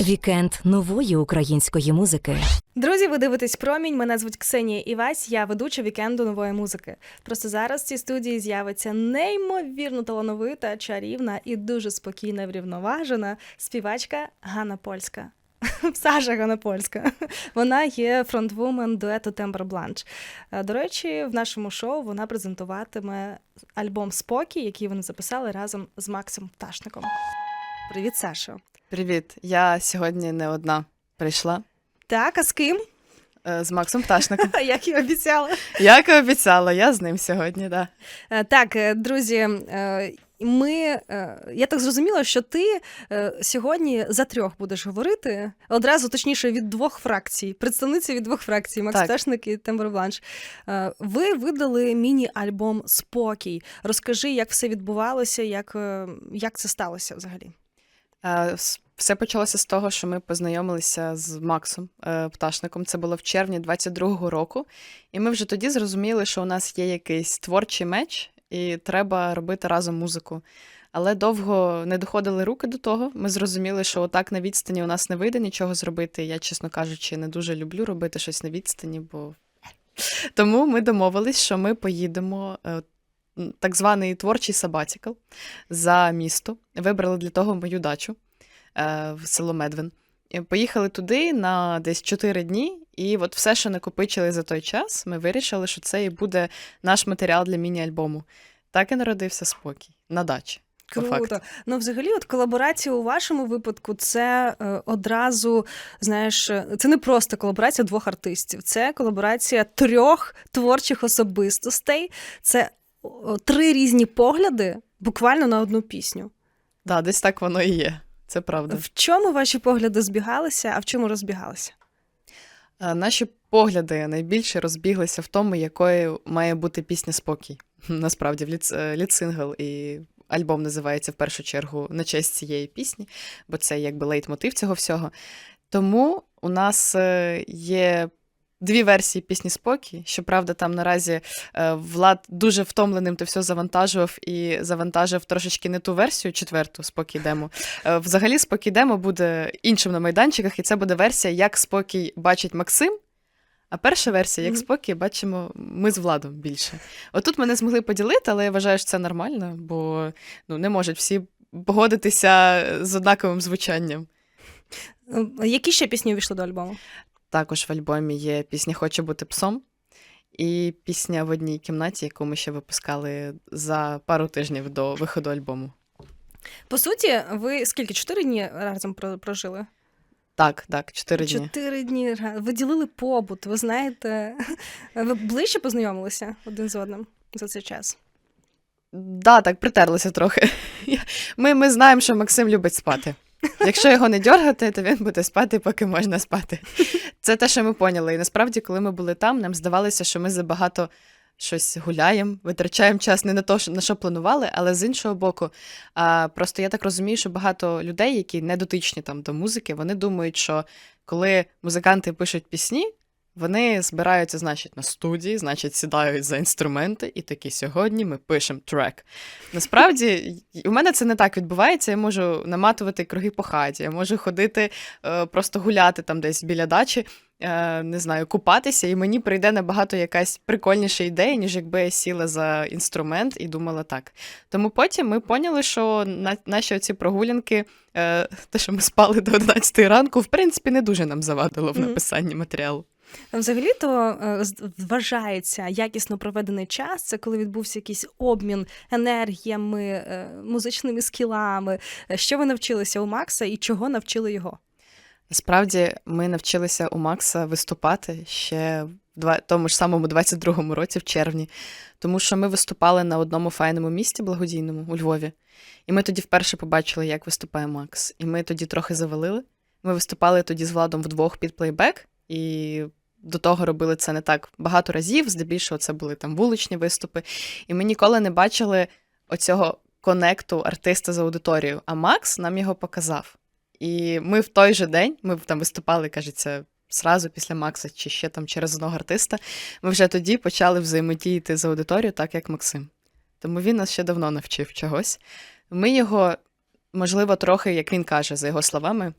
Вікенд нової української музики. Друзі, ви дивитесь промінь. Мене звуть Ксенія Івась. Я ведуча вікенду нової музики. Просто зараз в цій студії з'явиться неймовірно талановита, чарівна і дуже спокійна, врівноважена співачка Ганна Польська. Саша Ганна Польська. Вона є фронтвумен дуету Тембер Бланш. Е, До речі, в нашому шоу вона презентуватиме альбом Спокій, який вони записали разом з Максом Пташником. Привіт, Сашо. Привіт, я сьогодні не одна прийшла Так, а з ким? е, з Максом Пташником. Як і обіцяла. Як і обіцяла, я з ним сьогодні, да. Е, Так, е, друзі, ми, я так зрозуміла, що ти сьогодні за трьох будеш говорити, одразу точніше від двох фракцій, представниці від двох фракцій, Макс Так. Пташник і Тембер Бланш. Ви видали міні-альбом Спокій. Розкажи, як все відбувалося, як, як це сталося взагалі. Е, Все почалося з того, що ми познайомилися з Максом е, Пташником. Це було в червні 22-го року. І ми вже тоді зрозуміли, що у нас є якийсь творчий меч, і треба робити разом музику. Але довго не доходили руки до того. Ми зрозуміли, що отак на відстані у нас не вийде нічого зробити. Я, чесно кажучи, не дуже люблю робити щось на відстані, бо тому ми домовились, що ми поїдемо. е, Так званий творчий сабатікл за місто. Вибрали для того мою дачу е, в село Медвин. Поїхали туди на десь 4 дні, і от все, що накопичили за той час, ми вирішили, що це і буде наш матеріал для міні-альбому. Так і народився спокій на дачі. Круто. Ну, взагалі, от колаборація у вашому випадку це е, одразу, знаєш, е, це не просто колаборація двох артистів, це колаборація трьох творчих особистостей. Це три різні погляди буквально на одну пісню. Да, десь так воно і є. Це правда. В чому ваші погляди збігалися, а в чому розбігалися? Е, Наші погляди найбільше розбіглися в тому, якою має бути пісня спокій. Насправді, в лід, е, лід-сингл і альбом називається в першу чергу на честь цієї пісні, бо це якби лейтмотив цього всього. Тому у нас е, є дві версії пісні Спокій. Щоправда, там наразі е, Влад дуже втомленим то все завантажував і завантажив трошечки не ту версію, четверту спокій демо. Е, Взагалі, спокій демо буде іншим на майданчиках, і це буде версія, як спокій бачить Максим. А перша версія, як спокій, бачимо ми з владом більше. Отут мене змогли поділити, але я вважаю, що це нормально, бо ну, не можуть всі погодитися з однаковим звучанням. Е, Які ще пісні увійшли до альбому? Також в альбомі є пісня Хочу бути псом і пісня в одній кімнаті, яку ми ще випускали за пару тижнів до виходу альбому. По суті, ви скільки? Чотири дні разом прожили? Так, так, чотири дні. Чотири дні. Ви ділили побут, ви знаєте. Ви ближче познайомилися один з одним за цей час. Да, так, притерлися трохи. Ми, ми знаємо, що Максим любить спати. Якщо його не дьоргати, то він буде спати, поки можна спати. Це те, що ми поняли. І насправді, коли ми були там, нам здавалося, що ми забагато щось гуляємо, витрачаємо час не на те, на що планували, але з іншого боку, а, просто я так розумію, що багато людей, які не дотичні там до музики, вони думають, що коли музиканти пишуть пісні, вони збираються, значить, на студії, значить, сідають за інструменти, і такі сьогодні ми пишемо трек. Насправді, у мене це не так відбувається. Я можу наматувати круги по хаті, я можу ходити, е, просто гуляти там десь біля дачі, е, не знаю, купатися, і мені прийде набагато якась прикольніша ідея, ніж якби я сіла за інструмент і думала так. Тому потім ми поняли, що наші оці прогулянки, е, те, що ми спали до 11 ранку, в принципі, не дуже нам завадило в написанні матеріалу. Взагалі-то е, вважається якісно проведений час, це коли відбувся якийсь обмін енергіями, е, музичними скілами. Е, Що ви навчилися у Макса і чого навчили його? Насправді ми навчилися у Макса виступати ще в тому ж самому 22-му році, в червні, тому що ми виступали на одному файному місті благодійному у Львові. І ми тоді вперше побачили, як виступає Макс. І ми тоді трохи завалили. Ми виступали тоді з Владом вдвох під плейбек, і до того робили це не так багато разів. Здебільшого це були там вуличні виступи. І ми ніколи не бачили оцього конекту артиста з аудиторією. А Макс нам його показав. І ми в той же день, ми там виступали, кажеться, зразу після Макса, чи ще там через одного артиста. Ми вже тоді почали взаємодіяти з аудиторією, так як Максим. Тому він нас ще давно навчив чогось. Ми його можливо, трохи, як він каже, за його словами,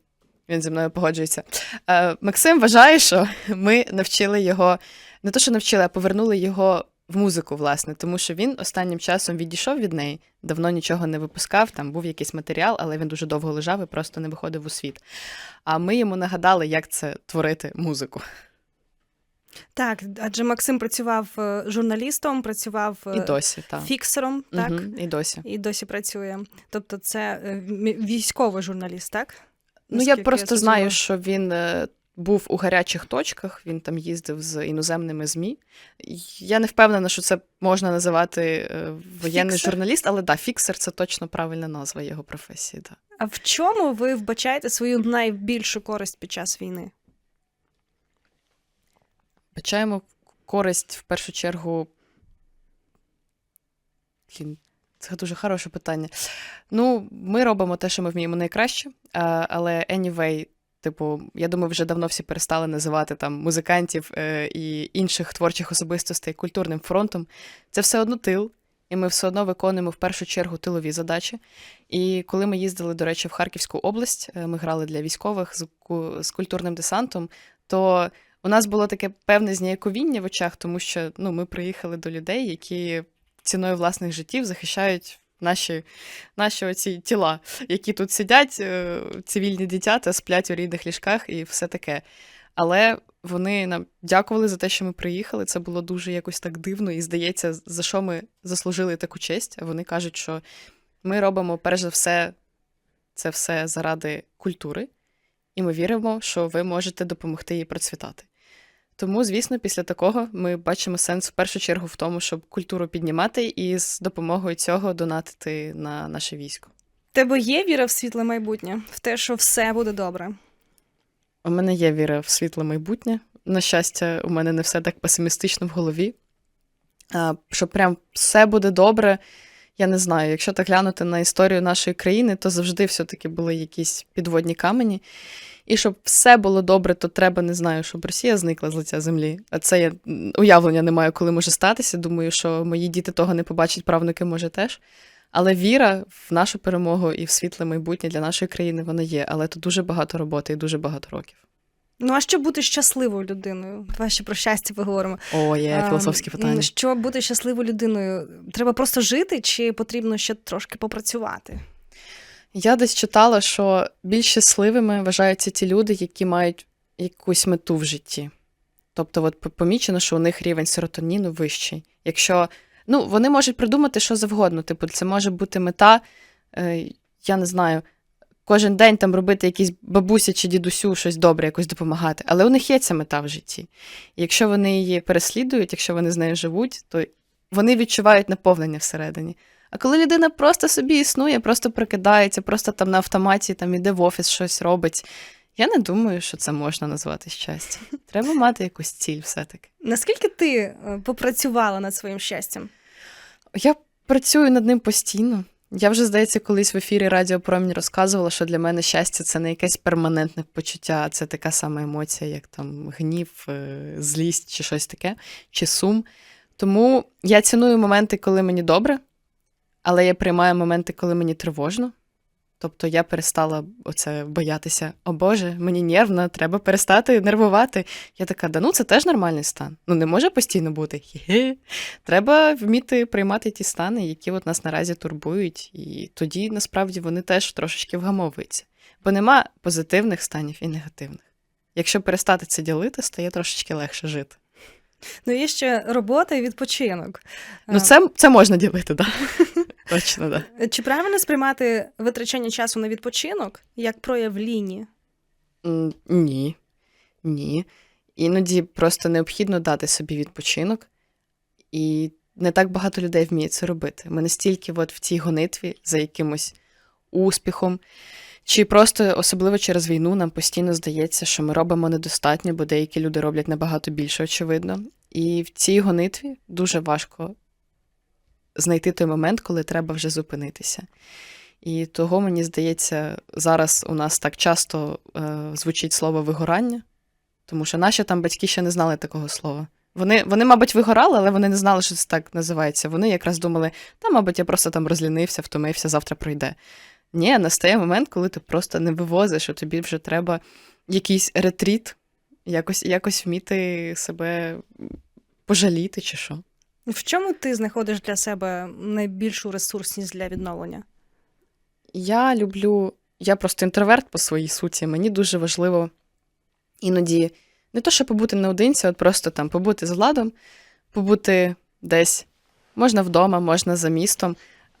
він зі мною погоджується. Е, Максим вважає, що ми навчили його, не то, що навчили, а повернули його в музику, власне, тому що він останнім часом відійшов від неї, давно нічого не випускав, там був якийсь матеріал, але він дуже довго лежав і просто не виходив у світ. А ми йому нагадали, як це творити музику. Так, адже Максим працював е, журналістом, працював е, І досі, так. фіксером, так? Мгм, і досі. І досі працює. Тобто, це е, військовий журналіст, так? Ну, я просто зрозуміла. знаю, що він е, був у гарячих точках, він там їздив з іноземними ЗМІ. Я не впевнена, що це можна називати е, воєнний Фіксер? журналіст, але да, фіксер це точно правильна назва його професії. Да. А в чому ви вбачаєте свою найбільшу користь під час війни? Бачаємо користь в першу чергу. Це дуже хороше питання. Ну, ми робимо те, що ми вміємо найкраще, але anyway, типу, я думаю, вже давно всі перестали називати там музикантів е, і інших творчих особистостей культурним фронтом. Це все одно тил, і ми все одно виконуємо в першу чергу тилові задачі. І коли ми їздили, до речі, в Харківську область, е, ми грали для військових з культурним десантом, то у нас було таке певне зніяковіння в очах, тому що ну, ми приїхали до людей, які ціною власних життів захищають наші, наші оці тіла, які тут сидять, е, цивільні дитята, сплять у рідних ліжках і все таке. Але вони нам дякували за те, що ми приїхали. Це було дуже якось так дивно, і здається, за що ми заслужили таку честь. Вони кажуть, що ми робимо перш за все це все заради культури, і ми віримо, що ви можете допомогти їй процвітати. Тому, звісно, після такого ми бачимо сенс в першу чергу в тому, щоб культуру піднімати і з допомогою цього донатити на наше військо. Тебе є віра в світле майбутнє, в те, що все буде добре. У мене є віра в світле майбутнє. На щастя, у мене не все так песимістично в голові. А, що прям все буде добре. Я не знаю, якщо так глянути на історію нашої країни, то завжди все-таки були якісь підводні камені. І щоб все було добре, то треба, не знаю, щоб Росія зникла з лиця землі. А це я уявлення не маю, коли може статися. Думаю, що мої діти того не побачать, правнуки може теж. Але віра в нашу перемогу і в світле майбутнє для нашої країни вона є. Але тут дуже багато роботи і дуже багато років. Ну а що бути щасливою людиною? Давай ще про щастя поговоримо. О, є філософські питання. Що бути щасливою людиною? Треба просто жити, чи потрібно ще трошки попрацювати? Я десь читала, що більш щасливими вважаються ті люди, які мають якусь мету в житті. Тобто, от помічено, що у них рівень серотоніну вищий. Якщо ну, вони можуть придумати що завгодно. Типу, це може бути мета, е, я не знаю, кожен день там робити якісь бабусі чи дідусю щось добре, якось допомагати. Але у них є ця мета в житті. І якщо вони її переслідують, якщо вони з нею живуть, то вони відчувають наповнення всередині. А коли людина просто собі існує, просто прикидається, просто там на автоматі там іде в офіс, щось робить. Я не думаю, що це можна назвати щастям. Треба мати якусь ціль все-таки. Наскільки ти е, попрацювала над своїм щастям? Я працюю над ним постійно. Я вже, здається, колись в ефірі Радіо Промінь розказувала, що для мене щастя це не якесь перманентне почуття, а це така сама емоція, як там гнів, е, злість чи щось таке, чи сум. Тому я ціную моменти, коли мені добре, але я приймаю моменти, коли мені тривожно. Тобто я перестала оце боятися, о Боже, мені нервно, треба перестати нервувати. Я така, да ну це теж нормальний стан. Ну не може постійно бути. Хе-хе. Треба вміти приймати ті стани, які от нас наразі турбують, і тоді насправді вони теж трошечки вгамовуються. Бо нема позитивних станів і негативних. Якщо перестати це ділити, стає трошечки легше жити. Ну, є ще робота і відпочинок. Ну, Е, це, це можна ділити, так. Точно, так. Чи правильно сприймати витрачання часу на відпочинок як прояв лінії? М, Ні. Ні. Іноді просто необхідно дати собі відпочинок, і не так багато людей вміє це робити. Ми настільки от в цій гонитві за якимось успіхом, чи просто особливо через війну нам постійно здається, що ми робимо недостатньо, бо деякі люди роблять набагато більше, очевидно. І в цій гонитві дуже важко знайти той момент, коли треба вже зупинитися. І того, мені здається, зараз у нас так часто е, звучить слово вигорання, тому що наші там батьки ще не знали такого слова. Вони, вони, мабуть, вигорали, але вони не знали, що це так називається. Вони якраз думали, та, мабуть, я просто там розлінився, втомився, завтра пройде. Ні, настає момент, коли ти просто не вивозиш, що тобі вже треба якийсь ретріт, якось, якось вміти себе пожаліти чи що. В чому ти знаходиш для себе найбільшу ресурсність для відновлення? Я люблю, я просто інтроверт по своїй суті. Мені дуже важливо іноді не то, що побути наодинці, от просто там побути з владом, побути десь, можна вдома, можна за містом,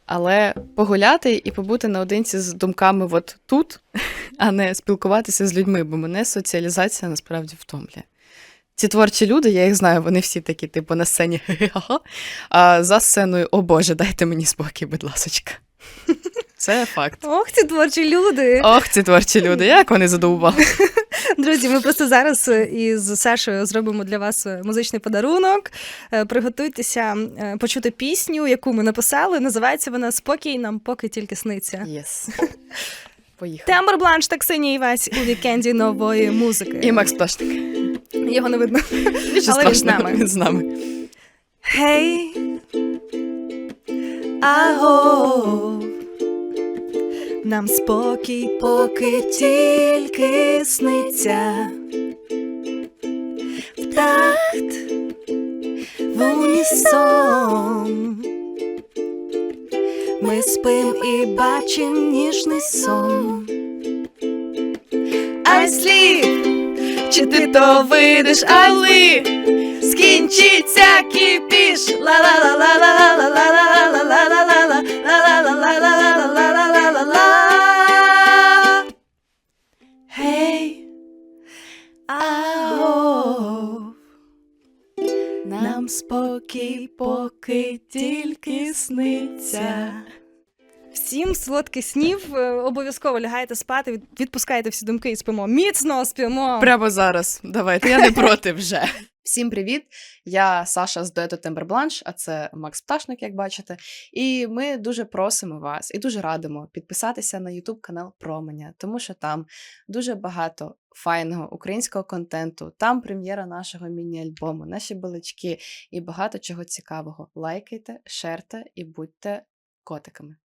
але погуляти і побути наодинці з думками от тут, а не спілкуватися з людьми, бо мене соціалізація насправді втомлює. Ці творчі люди, я їх знаю, вони всі такі, типу, на сцені, а за сценою, о Боже, дайте мені спокій, будь ласочка. Це факт. Ох, ці творчі люди! Ох, ці творчі люди, як вони задовбали. Друзі, ми просто зараз е, із Сашою зробимо для вас е, музичний подарунок. Е, Приготуйтеся почути пісню, яку ми написали. Називається вона Спокій нам поки тільки сниться. Єс. Поїхали. Тембр бланш та Ксенія Івась у вікенді нової музики. І Макс Пташник. Його не видно. Нічого Але страшного, нами. він з нами. Гей, аго, нам спокій поки тільки сниться. В такт, в унісон. Ми спим і бачим ніжний сон. I sleep, чи ти то видиш, live скінчиться кіпіш. ла ла ла ла ла ла ла ла ла ла ла ла спокій поки тільки сниться. Всім солодких снів. Е, Обов'язково лягайте спати, відпускайте всі думки і спимо. Міцно спимо. Прямо зараз. Давайте, я не проти вже. Всім привіт! Я Саша з дуету Тембербланш, а це Макс Пташник, як бачите. І ми дуже просимо вас і дуже радимо підписатися на YouTube канал Променя, тому що там дуже багато файного українського контенту. Там прем'єра нашого міні-альбому, наші балички і багато чого цікавого. Лайкайте, шерте і будьте котиками.